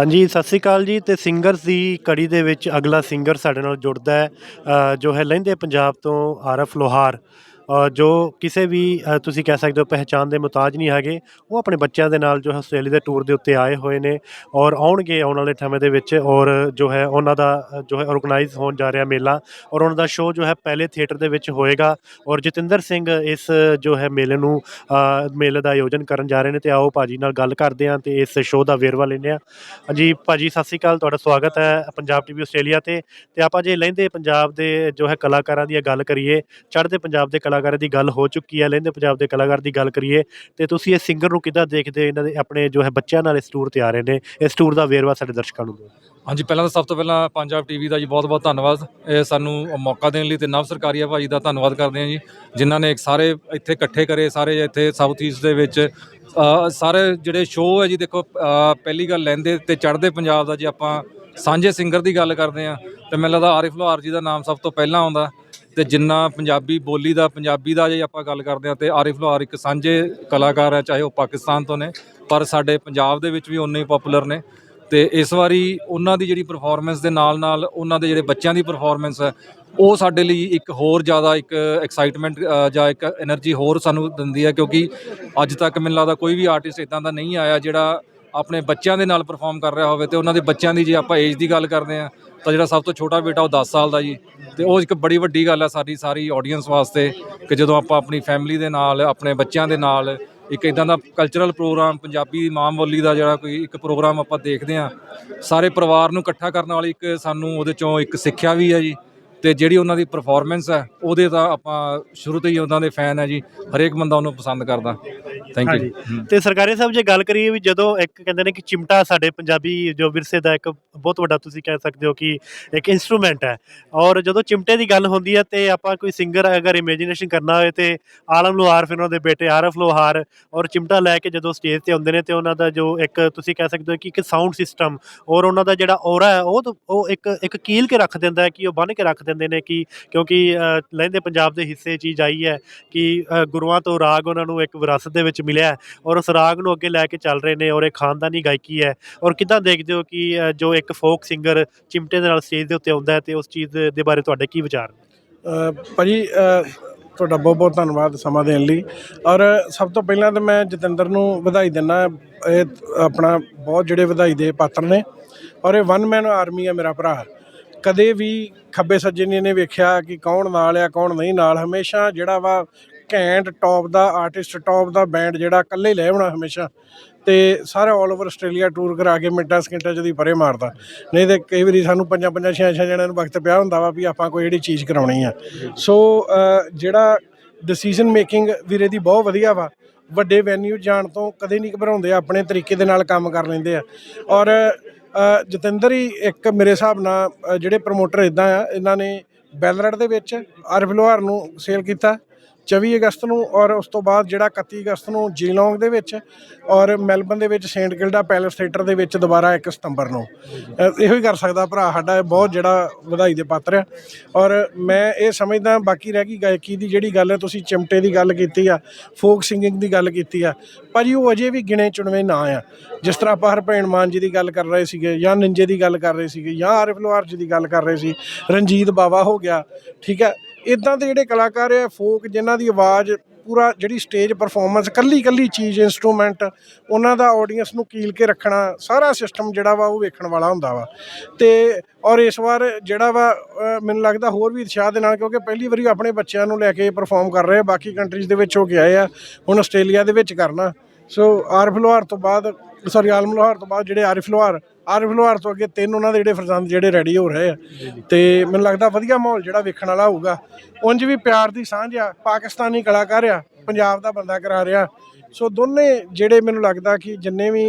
ਹਾਂਜੀ ਸਤਿ ਸ੍ਰੀ ਅਕਾਲ ਜੀ ਤੇ ਸਿੰਗਰਸ ਦੀ ਕੜੀ ਦੇ ਵਿੱਚ ਅਗਲਾ ਸਿੰਗਰ ਸਾਡੇ ਨਾਲ ਜੁੜਦਾ ਹੈ ਅ, ਜੋ ਹੈ ਲਹਿੰਦੇ ਪੰਜਾਬ ਤੋਂ ਆਰਫ ਲੋਹਾਰ। ਜੋ ਕਿਸੇ ਵੀ ਤੁਸੀਂ ਕਹਿ ਸਕਦੇ ਹੋ ਪਹਿਚਾਣ ਦੇ ਮੁਤਾਜ ਨਹੀਂ ਹੈਗੇ, ਉਹ ਆਪਣੇ ਬੱਚਿਆਂ ਦੇ ਨਾਲ ਜੋ ਹੈ ਆਸਟ੍ਰੇਲੀਆ ਦੇ ਟੂਰ ਦੇ ਉੱਤੇ ਆਏ ਹੋਏ ਨੇ ਔਰ ਆਉਣਗੇ ਆਉਣ ਵਾਲੇ ਸਮੇਂ ਦੇ ਵਿੱਚ ਔਰ ਜੋ ਹੈ ਉਹਨਾਂ ਦਾ ਜੋ ਹੈ ਆਰਗੇਨਾਈਜ਼ ਹੋਣ ਜਾ ਰਿਹਾ ਮੇਲਾ ਔਰ ਉਹਨਾਂ ਦਾ ਸ਼ੋਅ ਜੋ ਹੈ ਪਹਿਲੇ ਥੀਏਟਰ ਦੇ ਵਿੱਚ ਹੋਏਗਾ ਔਰ ਜਤਿੰਦਰ ਸਿੰਘ ਇਸ ਜੋ ਹੈ ਮੇਲੇ ਨੂੰ ਮੇਲੇ ਦਾ ਆਯੋਜਨ ਕਰਨ ਜਾ ਰਹੇ ਨੇ ਤੇ ਆਓ ਭਾਜੀ ਨਾਲ ਗੱਲ ਕਰਦੇ ਹਾਂ ਤੇ ਇਸ ਸ਼ੋਅ ਦਾ ਵੇਰਵਾ ਲੈਂਦੇ ਹਾਂ। ਹਾਂਜੀ ਭਾਜੀ, ਸਤਿ ਸ਼੍ਰੀ ਅਕਾਲ, ਤੁਹਾਡਾ ਸਵਾਗਤ ਹੈ ਪੰਜਾਬ ਟੀਵੀ ਆਸਟ੍ਰੇਲੀਆ ਤੇ ਤੇ ਆਪਾਂ ਜੇ ਲਹਿੰਦੇ ਪੰਜਾਬ ਦੇ ਜੋ ਹੈ ਕਲਾਕਾਰਾਂ ਦੀ ਗੱਲ ਕਰੀਏ, ਚੜ੍ਹਦੇ ਪੰਜਾਬ ਦੇ ਕਲਾ ਕਲਾਕਾਰਾਂ ਦੀ ਗੱਲ ਹੋ ਚੁੱਕੀ ਹੈ, ਲਹਿੰਦੇ ਪੰਜਾਬ ਦੇ ਕਲਾਕਾਰ ਦੀ ਗੱਲ ਕਰੀਏ, ਤੇ ਤੁਸੀਂ ਇਸ ਸਿੰਗਰ ਨੂੰ ਕਿੱਦਾਂ ਦੇਖਦੇ ਇਹਨਾਂ ਦੇ ਆਪਣੇ ਜੋ ਹੈ ਬੱਚਿਆਂ ਨਾਲ ਇਸ ਟੂਰ ਤੇ ਆ ਰਹੇ ਨੇ, ਇਸ ਟੂਰ ਦਾ ਵੇਰਵਾ ਸਾਡੇ ਦਰਸ਼ਕਾਂ ਨੂੰ ਦਿਓ। ਹਾਂਜੀ, ਪਹਿਲਾਂ ਤਾਂ ਸਭ ਤੋਂ ਪਹਿਲਾਂ ਪੰਜਾਬ ਟੀਵੀ ਦਾ ਜੀ ਬਹੁਤ-ਬਹੁਤ ਧੰਨਵਾਦ। ਇਹ ਸਾਨੂੰ ਮੌਕਾ ਦੇਣ ਲਈ ਤੇ ਨਵ ਸਰਕਾਰੀਆ ਭਾਜੀ ਦਾ ਧੰਨਵਾਦ ਕਰਦੇ ਹਾਂ ਜੀ, ਜਿਨ੍ਹਾਂ ਨੇ ਸਾਰੇ ਇੱਥੇ ਇਕੱਠੇ ਕਰੇ, ਸਾਰੇ ਇੱਥੇ ਸਾਊਥ ਈਸਟ ਦੇ ਵਿੱਚ ਸਾਰੇ ਜਿਹੜੇ ਸ਼ੋਅ ਹੈ ਜੀ, ਦੇਖੋ ਪਹਿਲੀ ਗੱਲ ਲੈਂਦੇ ਤੇ ਚੜ੍ਹਦੇ ਪੰਜਾਬ ਦਾ ਜੇ ਆਪਾਂ ਸਾਂਝੇ ਸਿੰਗਰ ਦੀ ਗੱਲ ਕਰਦੇ ਆ ਤੇ ਮੈਨੂੰ ਲੱਗਦਾ ਆਰਿਫ ਲੋਹਾਰ ਜੀ ਦਾ ਨਾਮ ਸਭ ਤੋਂ ਪਹਿਲਾਂ ਆਉਂਦਾ। ਤੇ ਜਿੰਨਾ ਪੰਜਾਬੀ ਬੋਲੀ ਦਾ, ਪੰਜਾਬੀ ਦਾ ਜੇ ਆਪਾਂ ਗੱਲ ਕਰਦੇ ਆ ਤੇ ਆਰਿਫ ਲੋਹਾਰ ਇੱਕ ਸਾਂਝੇ ਕਲਾਕਾਰ ਹੈ, ਚਾਹੇ ਉਹ ਪਾਕਿਸਤਾਨ ਤੋਂ ਨੇ, ਪਰ ਸਾਡੇ ਪੰਜਾਬ ਦੇ ਵਿੱਚ ਵੀ ਉਨੇ ਹੀ ਪਪੂਲਰ ਨੇ। ਤੇ ਇਸ ਵਾਰੀ ਉਹਨਾਂ ਦੀ ਜਿਹੜੀ ਪਰਫਾਰਮੈਂਸ ਦੇ ਨਾਲ ਨਾਲ ਉਹਨਾਂ ਦੇ ਜਿਹੜੇ ਬੱਚਿਆਂ ਦੀ ਪਰਫਾਰਮੈਂਸ ਹੈ, ਉਹ ਸਾਡੇ ਲਈ ਇੱਕ ਹੋਰ ਜ਼ਿਆਦਾ ਇੱਕ ਐਕਸਾਈਟਮੈਂਟ ਜਾਂ ਇੱਕ એનર્ਜੀ ਹੋਰ ਸਾਨੂੰ ਦਿੰਦੀ ਹੈ, ਕਿਉਂਕਿ ਅੱਜ ਤੱਕ ਮੈਨੂੰ ਲੱਗਦਾ ਕੋਈ ਵੀ ਆਰਟਿਸਟ ਇਦਾਂ ਦਾ ਨਹੀਂ ਆਇਆ ਜਿਹੜਾ ਆਪਣੇ ਬੱਚਿਆਂ ਦੇ ਨਾਲ ਪਰਫਾਰਮ ਕਰ ਰਿਹਾ ਹੋਵੇ ਤੇ ਉਹਨਾਂ ਦੇ ਬੱਚਿਆਂ ਦੀ ਜੇ ਆਪਾਂ ਏਜ ਦੀ ਗੱਲ ਕਰਦੇ ਆ ਤਾਂ ਜਿਹੜਾ ਸਭ ਤੋਂ ਛੋਟਾ ਬੇਟਾ ਉਹ 10 ਸਾਲ ਦਾ ਜੀ। ਤੇ ਉਹ ਇੱਕ ਬੜੀ ਵੱਡੀ ਗੱਲ ਹੈ ਸਾਡੀ ਸਾਰੀ ਆਡੀਅנס ਵਾਸਤੇ ਕਿ ਜਦੋਂ ਆਪਾਂ ਆਪਣੀ ਫੈਮਿਲੀ ਦੇ ਨਾਲ, ਆਪਣੇ ਬੱਚਿਆਂ ਦੇ ਨਾਲ ਇੱਕ ਇਦਾਂ ਦਾ ਕਲਚਰਲ ਪ੍ਰੋਗਰਾਮ ਪੰਜਾਬੀ ਮਾਂ ਬੋਲੀ ਦਾ ਜਿਹੜਾ ਕੋਈ ਇੱਕ ਪ੍ਰੋਗਰਾਮ ਆਪਾਂ ਦੇਖਦੇ ਆ ਸਾਰੇ ਪਰਿਵਾਰ ਨੂੰ ਇਕੱਠਾ ਕਰਨ ਵਾਲੀ ਇੱਕ ਸਾਨੂੰ ਉਹਦੇ ਚੋਂ ਇੱਕ ਸਿੱਖਿਆ ਵੀ ਹੈ ਜੀ। ਤੇ ਜਿਹੜੀ ਉਹਨਾਂ ਦੀ ਪਰਫਾਰਮੈਂਸ ਹੈ ਉਹਦੇ ਤਾਂ ਆਪਾਂ ਸ਼ੁਰੂ ਤੋਂ ਹੀ ਉਹਨਾਂ ਦੇ ਫੈਨ ਹੈ ਜੀ। ਹਰੇਕ ਬੰਦਾ ਉਹਨੂੰ ਪਸੰਦ ਕਰਦਾ। ਥੈਂਕ ਹਾਂਜੀ। ਯੂ ਤੇ ਸਰਕਾਰੀ ਸਾਹਿਬ ਜੇ ਗੱਲ ਕਰੀਏ ਵੀ ਜਦੋਂ ਇੱਕ ਕਹਿੰਦੇ ਨੇ ਕਿ ਚਿਮਟਾ ਸਾਡੇ ਪੰਜਾਬੀ ਜੋ ਵਿਰਸੇ ਦਾ ਇੱਕ ਬਹੁਤ ਵੱਡਾ ਤੁਸੀਂ ਕਹਿ ਸਕਦੇ ਹੋ ਕਿ ਇੱਕ ਇਨਸਟਰੂਮੈਂਟ ਹੈ। ਔਰ ਜਦੋਂ ਚਿਮਟੇ ਦੀ ਗੱਲ ਹੁੰਦੀ ਹੈ ਤੇ ਆਪਾਂ ਕੋਈ ਸਿੰਗਰ ਅਗਰ ਇਮੇਜਿਨੇਸ਼ਨ ਕਰਨਾ ਹੋਏ ਤੇ ਆਲਮ ਲੋਹਾਰ ਫਿਰ ਉਹਨਾਂ ਦੇ ਬੇਟੇ ਆਰਫ ਲੋਹਾਰ ਔਰ ਚਿਮਟਾ ਲੈ ਕੇ ਜਦੋਂ ਸਟੇਜ ਤੇ ਆਉਂਦੇ ਨੇ ਤੇ ਉਹਨਾਂ ਦਾ ਜੋ ਇੱਕ ਤੁਸੀਂ ਕਹਿ ਸਕਦੇ ਹੋ ਕਿ ਇੱਕ ਸਾਊਂਡ ਸਿਸਟਮ ਔਰ ਉਹਨਾਂ ਦਾ ਜਿਹੜਾ ਔਰਾ ਹੈ ਉਹ ਤਾਂ- ਉਹ ਇੱਕ ਇੱਕ ਕੀਲ ਕੇ ਰੱਖ ਦਿੰਦਾ ਹੈ ਕਿ ਉਹ ਬੰਨ ਕੇ ਰੱਖ ਦਿੰਦੇ ਨੇ ਕਿ ਕਿਉਂਕਿ ਲਹਿੰਦੇ ਪੰਜਾਬ ਦੇ ਹਿੱਸੇ ਚੀਜ਼ ਆਈ ਹੈ ਕਿ ਗੁਰੂਆਂ ਤੋਂ ਰਾਗ ਉਹਨਾਂ ਨੂੰ ਇੱਕ ਵਿਰਾਸਤ ਦੇ ਵਿੱਚ ਮਿਲਿਆ ਔਰ ਉਸ ਰਾਗ ਨੂੰ ਅੱਗੇ ਲੈ ਕੇ ਚੱਲ ਰਹੇ ਨੇ ਔਰ ਇਹ ਖਾਨਦਾਨੀ ਗਾਇਕੀ ਹੈ ਔਰ ਕਿੱਦਾਂ ਦੇਖਦੇ ਹੋ ਕਿ ਜੋ ਇੱਕ ਫੋਕ ਸਿੰਗਰ ਚਿਮਟੇ ਦੇ ਨਾਲ ਸਟੇਜ ਦੇ ਉੱਤੇ ਆਉਂਦਾ ਹੈ ਤੇ ਉਸ ਚੀਜ਼ ਦੇ- ਬਾਰੇ ਤੁਹਾਡੇ ਕੀ ਵਿਚਾਰ ਨੇ? ਅ, ਭਾਜੀ ਤੁਹਾਡਾ ਬਹੁਤ ਬਹੁਤ ਧੰਨਵਾਦ ਸਮਾਂ ਦੇਣ ਲਈ ਔਰ ਸਭ ਤੋਂ ਪਹਿਲਾਂ ਤਾਂ ਮੈਂ ਜਤਿੰਦਰ ਨੂੰ ਵਧਾਈ ਦਿੰਦਾ ਇਹ ਆਪਣਾ ਬਹੁਤ ਜਿਹੜੇ ਵਧਾਈ ਦੇ ਪਾਤਰ ਨੇ ਔਰ ਇਹ ਵਨ ਮੈਨ ਆਰਮੀ ਹੈ ਮੇਰਾ ਭਰਾ। ਕਦੇ ਵੀ ਖੱਬੇ ਸੱਜੇ ਨਹੀਂ ਇਹਨੇ ਵੇਖਿਆ ਕਿ ਕੌਣ ਨਾਲ ਆ, ਕੌਣ ਨਹੀਂ ਨਾਲ, ਹਮੇਸ਼ਾ ਜਿਹੜਾ ਵਾ ਘੈਂਟ ਟੌਪ ਦਾ ਆਰਟਿਸਟ ਟੌਪ ਦਾ ਬੈਂਡ ਜਿਹੜਾ ਇਕੱਲੇ ਲੈ ਆਉਣਾ ਹਮੇਸ਼ਾ ਤੇ ਸਾਰਾ 올 ਓਵਰ ਆਸਟ੍ਰੇਲੀਆ ਟੂਰ ਕਰਾ ਕੇ ਮਿੰਟਾਂ ਸਕਿੰਟਾਂ ਚ ਦੀ ਪਰੇ ਮਾਰਦਾ। ਨਹੀਂ ਤੇ ਕਈ ਵਾਰੀ ਸਾਨੂੰ ਪੰਜਾਂ ਪੰਜਾਂ ਛੇ ਛੇ ਜਣਿਆਂ ਨੂੰ ਵਕਤ ਪਿਆ ਹੁੰਦਾ ਵਾ ਵੀ ਆਪਾਂ ਕੋਈ ਜਿਹੜੀ ਚੀਜ਼ ਕਰਾਉਣੀ ਆ। ਸੋ ਜਿਹੜਾ ਡਿਸੀਜਨ ਮੇਕਿੰਗ ਵੀਰੇ ਦੀ ਬਹੁਤ ਵਧੀਆ ਵਾ। ਵੱਡੇ ਵੈਨਿਊ ਜਾਣ ਤੋਂ ਕਦੇ ਨਹੀਂ ਘਬਰਾਉਂਦੇ, ਆਪਣੇ ਤਰੀਕੇ ਦੇ ਨਾਲ ਕੰਮ ਕਰ ਲੈਂਦੇ ਆ। ਔਰ ਜਤਿੰਦਰ ਹੀ ਇੱਕ ਮੇਰੇ ਹਿਸਾਬ ਨਾਲ ਜਿਹੜੇ ਪ੍ਰਮੋਟਰ ਇਦਾਂ ਆ, ਇਹਨਾਂ ਨੇ ਬੈਲਰਡ ਦੇ ਵਿੱਚ ਆਰ ਫਲੋਹਾਰ ਨੂੰ ਸੇਲ ਕੀਤਾ। 24 ਅਗਸਤ ਨੂੰ ਔਰ ਉਸ ਤੋਂ ਬਾਅਦ ਜਿਹੜਾ 31 ਅਗਸਤ ਨੂੰ ਜੀਲੋਂਗ ਦੇ ਵਿੱਚ ਔਰ ਮੈਲਬਨ ਦੇ ਵਿੱਚ ਸੇਂਟ ਗਿਲਡਾ ਪੈਲੇਸ ਥੀਏਟਰ ਦੇ ਵਿੱਚ ਦੁਬਾਰਾ 1 ਸਤੰਬਰ ਨੂੰ। ਇਹੋ ਹੀ ਕਰ ਸਕਦਾ ਭਰਾ ਸਾਡਾ, ਇਹ ਬਹੁਤ ਜਿਹੜਾ ਵਧਾਈ ਦੇ ਪਾਤਰ ਆ। ਔਰ ਮੈਂ ਇਹ ਸਮਝਦਾ, ਬਾਕੀ ਰਹਿ ਗਈ ਗਾਇਕੀ ਦੀ ਜਿਹੜੀ ਗੱਲ ਹੈ, ਤੁਸੀਂ ਚਿਮਟੇ ਦੀ ਗੱਲ ਕੀਤੀ ਆ, ਫੋਕ ਸਿੰਗਿੰਗ ਦੀ ਗੱਲ ਕੀਤੀ ਆ, ਭਾਜੀ ਉਹ ਅਜੇ ਵੀ ਗਿਣੇ ਚੁਣਵੇਂ ਨਾਂ ਆ। ਜਿਸ ਤਰ੍ਹਾਂ ਆਪਾਂ ਹਰਭੈਣ ਮਾਨ ਜੀ ਦੀ ਗੱਲ ਕਰ ਰਹੇ ਸੀਗੇ, ਜਾਂ ਨਿੰਜੇ ਦੀ ਗੱਲ ਕਰ ਰਹੇ ਸੀਗੇ, ਜਾਂ ਆਰਿਫ ਲੋਹਾਰ ਜੀ ਦੀ ਗੱਲ ਕਰ ਰਹੇ ਸੀ, ਰਣਜੀਤ ਬਾਵਾ ਹੋ ਗਿਆ, ਠੀਕ ਹੈ? ਇਦਾਂ ਦੇ ਜਿਹੜੇ ਕਲਾਕਾਰ ਆ ਫੋਕ ਜਿਨ੍ਹਾਂ ਦੀ ਆਵਾਜ਼ ਪੂਰਾ ਜਿਹੜੀ ਸਟੇਜ ਪਰਫਾਰਮੈਂਸ ਕੱਲੀ ਕੱਲੀ ਚੀਜ਼ ਇਨਸਟਰੂਮੈਂਟ ਉਹਨਾਂ ਦਾ ਆਡੀਅנס ਨੂੰ ਕੀਲ ਕੇ ਰੱਖਣਾ, ਸਾਰਾ ਸਿਸਟਮ ਜਿਹੜਾ ਵਾ ਉਹ ਵੇਖਣ ਵਾਲਾ ਹੁੰਦਾ ਵਾ। ਤੇ ਔਰ ਇਸ ਵਾਰ ਜਿਹੜਾ ਵਾ ਮੈਨੂੰ ਲੱਗਦਾ ਹੋਰ ਵੀ ਉਤਸ਼ਾਹ ਦੇ ਨਾਲ, ਕਿਉਂਕਿ ਪਹਿਲੀ ਵਾਰੀ ਆਪਣੇ ਬੱਚਿਆਂ ਨੂੰ ਲੈ ਕੇ ਪਰਫਾਰਮ ਕਰ ਰਹੇ ਆ, ਬਾਕੀ ਕੰਟਰੀਜ਼ ਦੇ ਵਿੱਚ ਹੋ ਕੇ ਆਏ ਆ, ਹੁਣ ਆਸਟ੍ਰੇਲੀਆ ਦੇ ਵਿੱਚ ਕਰਨਾ। ਸੋ ਆਰਿਫ ਲੋਹਾਰ ਤੋਂ ਬਾਅਦ ਸੌਰੀ ਆਲਮ ਲੋਹਾਰ ਤੋਂ ਬਾਅਦ ਜਿਹੜੇ ਆਰਿਫ ਲੋਹਾਰ ਆਰਿਫ ਲੋਹਾਰ ਤੋਂ ਅੱਗੇ ਤਿੰਨ ਉਹਨਾਂ ਦੇ ਜਿਹੜੇ ਫਰਜ਼ੰਦ ਜਿਹੜੇ ਰੈਡੀ ਹੋ ਰਹੇ ਆ। ਤੇ ਮੈਨੂੰ ਲੱਗਦਾ ਵਧੀਆ ਮਾਹੌਲ ਜਿਹੜਾ ਵੇਖਣ ਵਾਲਾ ਹੋਊਗਾ। ਉਂਝ ਵੀ ਪਿਆਰ ਦੀ ਸਾਂਝ ਆ, ਪਾਕਿਸਤਾਨੀ ਕਲਾਕਾਰ ਆ, ਪੰਜਾਬ ਦਾ ਬੰਦਾ ਕਰਾ ਰਿਹਾ। ਸੋ ਦੋਨੇ ਜਿਹੜੇ ਮੈਨੂੰ ਲੱਗਦਾ ਕਿ ਜਿੰਨੇ ਵੀ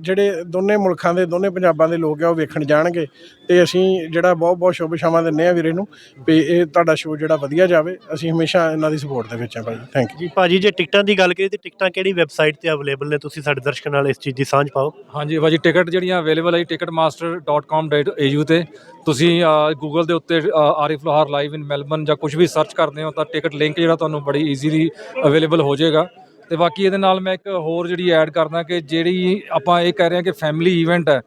ਜਿਹੜੇ ਦੋਨੇ ਮੁਲਕਾਂ ਦੇ ਦੋਨੇ ਪੰਜਾਬਾਂ ਦੇ ਲੋਕ ਆ ਉਹ ਵੇਖਣ ਜਾਣਗੇ ਤੇ ਅਸੀਂ ਜਿਹੜਾ ਬਹੁਤ ਬਹੁਤ ਸ਼ੁਭ ਸ਼ਾਮਾਂ ਦਿੰਨੇ ਆ ਵੀਰੇ ਨੂੰ ਵੀ ਇਹ ਤੁਹਾਡਾ ਸ਼ੋਅ ਜਿਹੜਾ ਵਧੀਆ ਜਾਵੇ। ਅਸੀਂ ਹਮੇਸ਼ਾ ਇਹਨਾਂ ਦੀ ਸਪੋਰਟ ਦੇ ਵਿੱਚ ਆ ਭਾਈ। ਥੈਂਕ ਯੂ ਜੀ ਭਾਜੀ ਜੇ ਟਿਕਟਾਂ ਦੀ ਗੱਲ ਕਰੀਏ ਤੇ ਟਿਕਟਾਂ ਕਿਹੜੀ ਵੈਬਸਾਈਟ ਤੇ ਅਵੇਲੇਬਲ ਨੇ? ਤੁਸੀਂ ਸਾਡੇ ਦਰਸ਼ਕਾਂ ਨਾਲ ਇਸ ਚੀਜ਼ ਦੀ ਸਾਂਝ ਪਾਓ। ਹਾਂਜੀ ਭਾਜੀ ਟਿਕਟ ਜਿਹੜੀਆਂ ਅਵੇਲੇਬਲ ਹੈ ticketmaster.com.au ਤੇ। ਤੁਸੀਂ ਗੂਗਲ ਦੇ ਉੱਤੇ Arif Lohar live in Melbourne ਜਾਂ ਕੁਝ ਵੀ ਸਰਚ ਕਰਦੇ ਹੋ ਤਾਂ ਟਿਕਟ ਲਿੰਕ ਜਿਹੜਾ ਤੁਹਾਨੂੰ ਬੜੀ ਈਜ਼ੀਲੀ ਅਵੇਲੇਬਲ ਹੋ ਜਾਏਗਾ। ਤੇ ਬਾਕੀ ਇਹਦੇ ਨਾਲ ਮੈਂ ਇੱਕ ਹੋਰ ਜਿਹੜੀ ਐਡ ਕਰਦਾ ਕਿ ਜਿਹੜੀ ਆਪਾਂ ਇਹ ਕਹਿ ਰਹੇ ਹਾਂ ਕਿ ਫੈਮਿਲੀ ਇਵੈਂਟ ਹੈ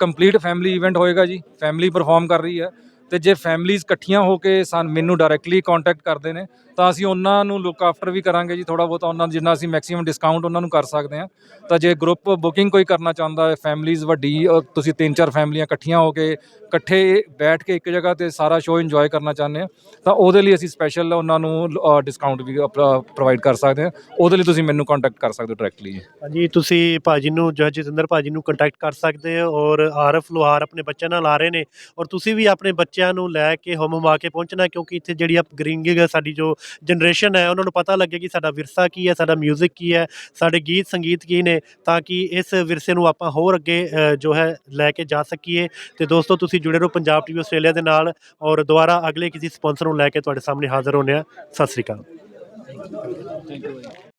ਕੰਪਲੀਟ ਫੈਮਿਲੀ ਇਵੈਂਟ ਹੋਏਗਾ ਜੀ ਫੈਮਿਲੀ ਪਰਫਾਰਮ ਕਰ ਰਹੀ ਹੈ। ਤੇ ਜੇ ਫੈਮਲੀਆਂ ਇਕੱਠੀਆਂ ਹੋ ਕੇ ਸਾਨ ਮੈਨੂੰ ਡਾਇਰੈਕਟਲੀ ਕੰਟੈਕਟ ਕਰਦੇ ਨੇ, ਤਾਂ ਅਸੀਂ ਉਹਨਾਂ ਨੂੰ ਲੁੱਕ ਆਫਟਰ ਵੀ ਕਰਾਂਗੇ ਜੀ ਥੋੜਾ ਬਹੁਤ ਉਹਨਾਂ ਜਿੰਨਾ ਅਸੀਂ ਮੈਕਸਿਮਮ ਡਿਸਕਾਊਂਟ ਉਹਨਾਂ ਨੂੰ ਕਰ ਸਕਦੇ ਹਾਂ। ਤਾਂ ਜੇ ਗਰੁੱਪ ਬੁਕਿੰਗ ਕੋਈ ਕਰਨਾ ਚਾਹੁੰਦਾ ਹੈ ਫੈਮਲੀਆਂ ਵੱਡੀ ਤੁਸੀਂ ਤਿੰਨ ਚਾਰ ਫੈਮਲੀਆਂ ਇਕੱਠੀਆਂ ਹੋ ਕੇ ਇਕੱਠੇ ਬੈਠ ਕੇ ਇੱਕ ਜਗ੍ਹਾ ਤੇ ਸਾਰਾ ਸ਼ੋਅ ਇੰਜੋਏ ਕਰਨਾ ਚਾਹੁੰਦੇ ਆ ਤਾਂ ਉਹਦੇ ਲਈ ਅਸੀਂ ਸਪੈਸ਼ਲ ਉਹਨਾਂ ਨੂੰ ਡਿਸਕਾਊਂਟ ਵੀ ਪ੍ਰੋਵਾਈਡ ਕਰ ਸਕਦੇ ਹਾਂ। ਉਹਦੇ ਲਈ ਤੁਸੀਂ ਮੈਨੂੰ ਕੰਟੈਕਟ ਕਰ ਸਕਦੇ ਹੋ ਡਾਇਰੈਕਟਲੀ ਜੀ। ਹਾਂਜੀ, ਤੁਸੀਂ ਭਾਜੀ ਨੂੰ ਜੱਜ ਜਤਿੰਦਰ ਭਾਜੀ ਨੂੰ ਕੰਟੈਕਟ ਕਰ ਸਕਦੇ ਹੋ ਔਰ ਆਰਫ ਲੋਹਾਰ ਆਪਣੇ ਬੱਚਿਆਂ ਨਾਲ ਆ ਰਹੇ ਨੇ ਔਰ ਤੁਸੀਂ ਵੀ ਆਪਣੇ ਬੱਚੇ ਬੱਚਿਆਂ ਨੂੰ ਲੈ ਕੇ ਹਮ ਹਮਾ ਕੇ ਪਹੁੰਚਣਾ, ਕਿਉਂਕਿ ਇੱਥੇ ਜਿਹੜੀ ਅਪਗ੍ਰੇਡਿੰਗ ਹੈ ਸਾਡੀ ਜੋ ਜਨਰੇਸ਼ਨ ਹੈ, ਉਹਨਾਂ ਨੂੰ ਪਤਾ ਲੱਗੇ ਕਿ ਸਾਡਾ ਵਿਰਸਾ ਕੀ ਹੈ, ਸਾਡਾ 뮤직 ਕੀ ਹੈ, ਸਾਡੇ ਗੀਤ ਸੰਗੀਤ ਕੀ ਨੇ, ਤਾਂ ਕਿ ਇਸ ਵਿਰਸੇ ਨੂੰ ਆਪਾਂ ਹੋਰ ਅੱਗੇ ਜੋ ਹੈ, ਲੈ ਕੇ ਜਾ ਸਕੀਏ। ਤੇ ਦੋਸਤੋ, ਤੁਸੀਂ ਜੁੜੇ ਰਹੋ ਪੰਜਾਬ ਟੀਵੀ ਆਸਟ੍ਰੇਲੀਆ ਦੇ ਨਾਲ ਔਰ ਦੁਬਾਰਾ ਅਗਲੇ ਕਿਸੇ ਸਪਾਂਸਰ ਨੂੰ ਲੈ ਕੇ ਤੁਹਾਡੇ ਸਾਹਮਣੇ ਹਾਜ਼ਰ ਹੋਣੇ ਆ ਸਤਿ ਸ੍ਰੀ ਅਕਾਲ। Thank you